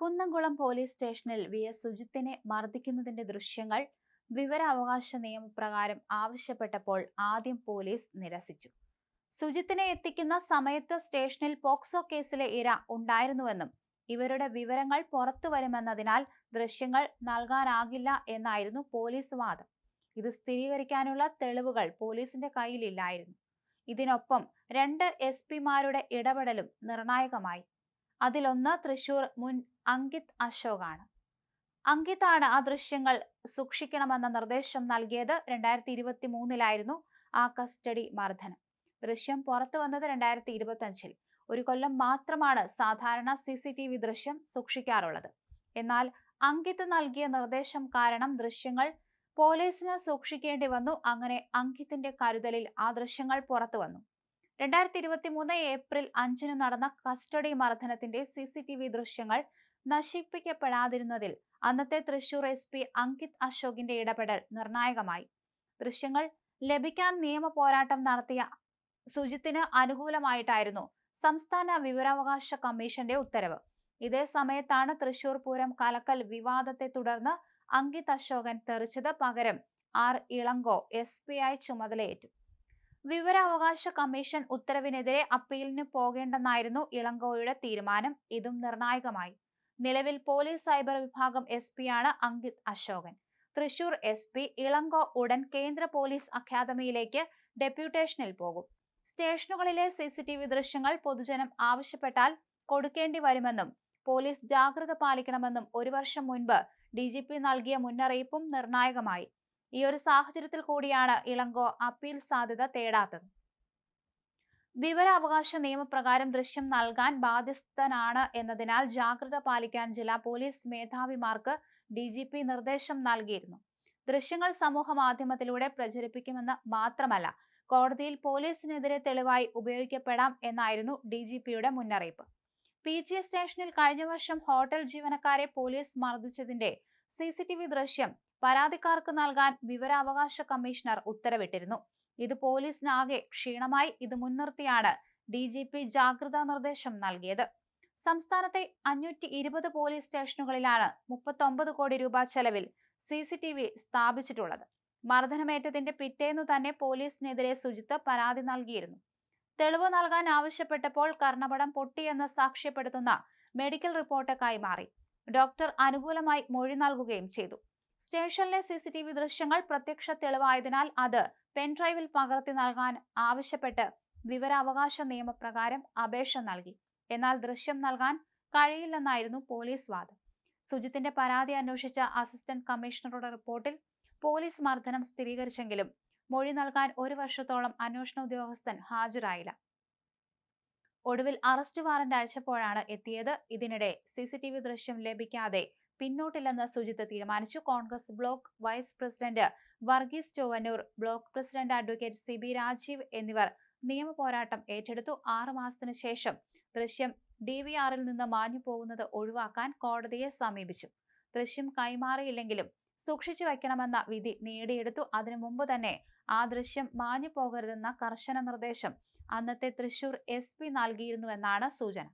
Kunnamkulam police സ്റ്റേഷനിൽ V. S. സുജിത്തിനെ മർദ്ദിക്കുന്നതിന്റെ ദൃശ്യങ്ങൾ വിവരാവകാശ നിയമപ്രകാരം ആവശ്യപ്പെട്ടപ്പോൾ ആദ്യം പോലീസ് നിരസിച്ചു. സുജിത്തിനെ എത്തിക്കുന്ന സമയത്ത് സ്റ്റേഷനിൽ പോക്സോ കേസിലെ ഇര ഉണ്ടായിരുന്നുവെന്നും ഇവരുടെ വിവരങ്ങൾ പുറത്തു വരുമെന്നതിനാൽ ദൃശ്യങ്ങൾ നൽകാനാകില്ല എന്നായിരുന്നു പോലീസ് വാദം. ഇത് സ്ഥിരീകരിക്കാനുള്ള തെളിവുകൾ പോലീസിന്റെ കയ്യിലില്ലായിരുന്നു. ഇതിനൊപ്പം രണ്ട് എസ് പിമാരുടെ ഇടപെടലും നിർണായകമായി. അതിലൊന്ന് തൃശൂർ മുൻ അങ്കിത് അശോകാണ്. അങ്കിതാണ് ആ ദൃശ്യങ്ങൾ സൂക്ഷിക്കണമെന്ന നിർദ്ദേശം നൽകിയത് രണ്ടായിരത്തി ഇരുപത്തി മൂന്നിലായിരുന്നു ആ കസ്റ്റഡി മർദ്ദനം. ദൃശ്യം പുറത്തു വന്നത് രണ്ടായിരത്തി ഇരുപത്തി അഞ്ചിൽ ഒരു കൊല്ലം മാത്രമാണ് സാധാരണ സി സി ടി വി ദൃശ്യം സൂക്ഷിക്കാറുള്ളത്. എന്നാൽ അങ്കിത് നൽകിയ നിർദ്ദേശം കാരണം ദൃശ്യങ്ങൾ പോലീസിന് സൂക്ഷിക്കേണ്ടി വന്നു. അങ്ങനെ അങ്കിത്തിന്റെ കരുതലിൽ ആ ദൃശ്യങ്ങൾ പുറത്തു വന്നു. രണ്ടായിരത്തി ഇരുപത്തി മൂന്ന് ഏപ്രിൽ അഞ്ചിന് നടന്ന കസ്റ്റഡി മർദ്ദനത്തിന്റെ സി സി ടി വി ദൃശ്യങ്ങൾ നശിപ്പിക്കപ്പെടാതിരുന്നതിൽ അന്നത്തെ തൃശൂർ എസ് പി അങ്കിത് അശോകിന്റെ ഇടപെടൽ നിർണായകമായി. ദൃശ്യങ്ങൾ ലഭിക്കാൻ നിയമ പോരാട്ടം നടത്തിയ സുജിത്തിന് അനുകൂലമായിട്ടായിരുന്നു സംസ്ഥാന വിവരാവകാശ കമ്മീഷന്റെ ഉത്തരവ്. ഇതേ സമയത്താണ് തൃശൂർ പൂരം കലക്കൽ വിവാദത്തെ തുടർന്ന് അങ്കിത് അശോകൻ തെറിച്ചത് പകരം ആർ ഇളങ്കോ എസ് പി ചുമതലയേറ്റു. വിവരാവകാശ കമ്മീഷൻ ഉത്തരവിനെതിരെ അപ്പീലിന് പോകേണ്ടെന്നായിരുന്നു ഇളങ്കോയുടെ തീരുമാനം. ഇതും നിർണായകമായി. നിലവിൽ പോലീസ് സൈബർ വിഭാഗം എസ് പിയാണ് അങ്കിത് അശോകൻ. തൃശൂർ എസ് പി ഇളങ്കോ ഉടൻ കേന്ദ്ര പോലീസ് അക്കാദമിയിലേക്ക് ഡെപ്യൂട്ടേഷനിൽ പോകും. സ്റ്റേഷനുകളിലെ സി സി ടി വി ദൃശ്യങ്ങൾ പൊതുജനം ആവശ്യപ്പെട്ടാൽ കൊടുക്കേണ്ടി വരുമെന്നും പോലീസ് ജാഗ്രത പാലിക്കണമെന്നും ഒരു വർഷം മുൻപ് ഡി നൽകിയ മുന്നറിയിപ്പും നിർണായകമായി. ഈ ഒരു സാഹചര്യത്തിൽ കൂടിയാണ് ഇളങ്കോ അപ്പീൽ സാധ്യത തേടാത്തത്. വിവരാവകാശ നിയമപ്രകാരം ദൃശ്യം നൽകാൻ ബാധ്യസ്ഥനാണ് എന്നതിനാൽ ജാഗ്രത പാലിക്കാൻ ജില്ലാ പോലീസ് മേധാവിമാർക്ക് ഡി ജി പി നിർദ്ദേശം നൽകിയിരുന്നു. ദൃശ്യങ്ങൾ സമൂഹ മാധ്യമത്തിലൂടെ പ്രചരിപ്പിക്കുമെന്ന് മാത്രമല്ല കോടതിയിൽ പോലീസിനെതിരെ തെളിവായി ഉപയോഗിക്കപ്പെടാം എന്നായിരുന്നു ഡി ജി പിയുടെ മുന്നറിയിപ്പ്. പി ജി സ്റ്റേഷനിൽ കഴിഞ്ഞ വർഷം ഹോട്ടൽ ജീവനക്കാരെ പോലീസ് മർദ്ദിച്ചതിന്റെ സി സി ടി വി ദൃശ്യം പരാതിക്കാർക്ക് നൽകാൻ വിവരാവകാശ കമ്മീഷണർ ഉത്തരവിട്ടിരുന്നു. ഇത് പോലീസിനാകെ ക്ഷീണമായി. ഇത് മുൻനിർത്തിയാണ് ഡി ജി പി ജാഗ്രതാ നിർദ്ദേശം നൽകിയത്. സംസ്ഥാനത്തെ അഞ്ഞൂറ്റി ഇരുപത് പോലീസ് സ്റ്റേഷനുകളിലാണ് മുപ്പത്തൊമ്പത് കോടി രൂപ ചെലവിൽ സി സി ടി വി സ്ഥാപിച്ചിട്ടുള്ളത്. മർദ്ദനമേറ്റതിന്റെ പിറ്റേന്ന് തന്നെ പോലീസിനെതിരെ സുജിത്ത് പരാതി നൽകിയിരുന്നു. തെളിവ് നൽകാൻ ആവശ്യപ്പെട്ടപ്പോൾ കർണപടം പൊട്ടിയെന്ന് സാക്ഷ്യപ്പെടുത്തുന്ന മെഡിക്കൽ റിപ്പോർട്ട് കൈമാറി ഡോക്ടർ അനുകൂലമായി മൊഴി നൽകുകയും ചെയ്തു. സ്റ്റേഷനിലെ സി സി ടി വി ദൃശ്യങ്ങൾ പ്രത്യക്ഷ തെളിവായതിനാൽ അത് പെൻഡ്രൈവിൽ പകർത്തി നൽകാൻ ആവശ്യപ്പെട്ട് വിവരാവകാശ നിയമപ്രകാരം അപേക്ഷ നൽകി. എന്നാൽ ദൃശ്യം നൽകാൻ കഴിയില്ലെന്നായിരുന്നു പോലീസ് വാദം. സുജിത്തിന്റെ പരാതി അന്വേഷിച്ച അസിസ്റ്റന്റ് കമ്മീഷണറുടെ റിപ്പോർട്ടിൽ പോലീസ് മർദ്ദനം സ്ഥിരീകരിച്ചെങ്കിലും മൊഴി നൽകാൻ ഒരു വർഷത്തോളം അന്വേഷണ ഉദ്യോഗസ്ഥൻ ഹാജരായില്ല. ഒടുവിൽ അറസ്റ്റ് വാറന്റ് അയച്ചപ്പോഴാണ് എത്തിയത്. ഇതിനിടെ സി ദൃശ്യം ലഭിക്കാതെ പിന്നോട്ടില്ലെന്ന് സുജിത്ത് തീരുമാനിച്ചു. Congress block vice president Varghese Chowannur block president advocate C B Rajeev എന്നിവർ നിയമ പോരാട്ടം ഏറ്റെടുത്തു. ആറു മാസത്തിനു ശേഷം ദൃശ്യം ഡി വി ആറിൽ നിന്ന് മാഞ്ഞു പോകുന്നത് ഒഴിവാക്കാൻ കോടതിയെ സമീപിച്ചു. ദൃശ്യം കൈമാറിയില്ലെങ്കിലും സൂക്ഷിച്ചു വയ്ക്കണമെന്ന വിധി നേടിയെടുത്തു. അതിനു മുമ്പ് തന്നെ ആ ദൃശ്യം മാഞ്ഞു പോകരുതെന്ന കർശന നിർദ്ദേശം അന്നത്തെ തൃശൂർ എസ് പി നൽകിയിരുന്നുവെന്നാണ് സൂചന.